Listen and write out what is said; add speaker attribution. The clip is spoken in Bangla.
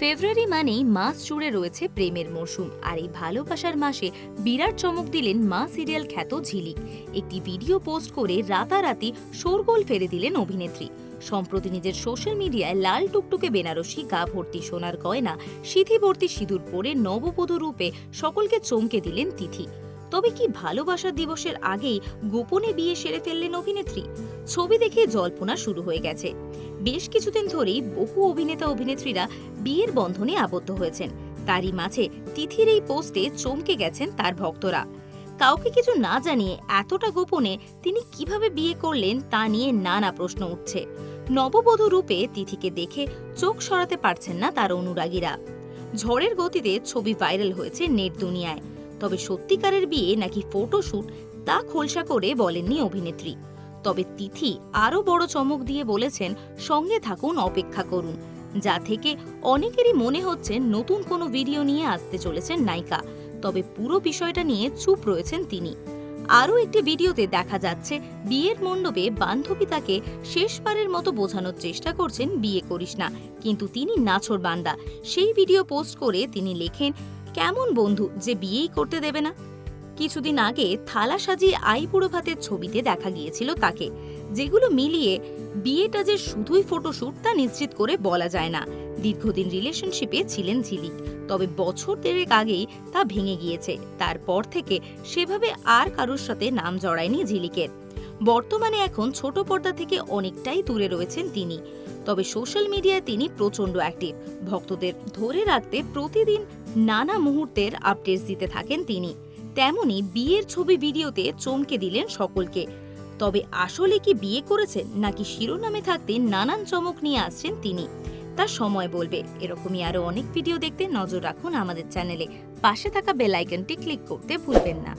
Speaker 1: ফেব্রুয়ারি মানেই মাস জুড়ে রয়েছে প্রেমের মরশুম, আর এই ভালোবাসার মাসে বিরাট চমক দিলেন মা সিরিয়াল খ্যাত ঝিলিক একটি ভিডিও পোস্ট করে রাতারাতি শোরগোল ফেলে দিলেন অভিনেত্রী। সম্প্রতি নিজের সোশ্যাল মিডিয়ায় লাল টুকটুকে বেনারসি গা ভর্তি সোনার গয়না সিথি ভর্তি সিঁদুর পরে নববধূ রূপে সকলকে চমকে দিলেন তিথি। তবে কি ভালোবাসা দিবসের আগেই গোপনে বিয়ে সেরে ফেললেন অভিনেত্রী? ছবি দেখে জল্পনা শুরু হয়ে গেছে। বেশ কিছুদিন ধরেই বহু অভিনেতা অভিনেত্রীরা বিয়ের বন্ধনে আবদ্ধ হয়েছেন। তারই মাঝে তিথির এই পোস্টে চমকে গেছেন তার ভক্তরা। কাউকে কিছু না জানিয়ে এতটা গোপনে তিনি কীভাবে বিয়ে করলেন তা নিয়ে নানা প্রশ্ন উঠছে। নববধূ রূপে তিথিকে দেখে চোখ সরাতে পারছেন না তার অনুরাগীরা। ঝড়ের গতিতে ছবি ভাইরাল হয়েছে নেট দুনিয়ায়। তবে সত্যিকারের বিয়ে নাকি ফটোশুট তা খোলসা করে বলেননি অভিনেত্রী। তবে তিথি আরও বড় চমক দিয়ে বলেছেন, সঙ্গে থাকুন, অপেক্ষা করুন। যা থেকে অনেকেরই মনে হচ্ছে নতুন কোনো ভিডিও নিয়ে আসতে চলেছেন নায়িকা। তবে পুরো বিষয়টা নিয়ে চুপ রয়েছেন তিনি। আরও একটি ভিডিওতে দেখা যাচ্ছে, বিয়ের মণ্ডপে বান্ধবী তাকে শেষবারের মতো বোঝানোর চেষ্টা করছেন বিয়ে করিস না, কিন্তু তিনি নাছর বান্দা। সেই ভিডিও পোস্ট করে তিনি লেখেন, কেমন বন্ধু, যে বিয়েই করতে দেবে না? কিছুদিন আগে থালা সাজিয়ে আইবুড়ো ভাতের ছবিতে দেখা গিয়েছিল তাকে, যেগুলো মিলিয়ে বিয়েটা যে শুধুই ফটোশ্যুট তা নিশ্চিত করে বলা যায় না। দীর্ঘদিন রিলেশনশিপে ছিলেন ঝিলিক, তবে বছর দেড়েক আগেই তা ভেঙে গিয়েছে। তারপর থেকে সেভাবে আর কারোর সাথে নাম জড়ায়নি ঝিলিকের। বর্তমানে এখন ছোট পর্দা থেকে অনেকটাই দূরে রয়েছেন তিনি। তবে সোশ্যাল মিডিয়ায় তিনি প্রচণ্ড অ্যাক্টিভ। ভক্তদের ধরে রাখতে প্রতিদিন নানা মুহূর্তের আপডেটস দিতে থাকেন তিনি। তেমনি বিয়ের ছবি ভিডিওতে চমকে দিলেন সকলকে। তবে আসলে কি বিয়ে করেছেন নাকি শিরোনামে থাকতে নানান চমক নিয়ে আসছেন তিনি, তা সময় বলবে। এরকমই আরও অনেক ভিডিও দেখতে নজর রাখুন আমাদের চ্যানেলে। পাশে থাকা বেল আইকনটি ক্লিক করতে ভুলবেন না।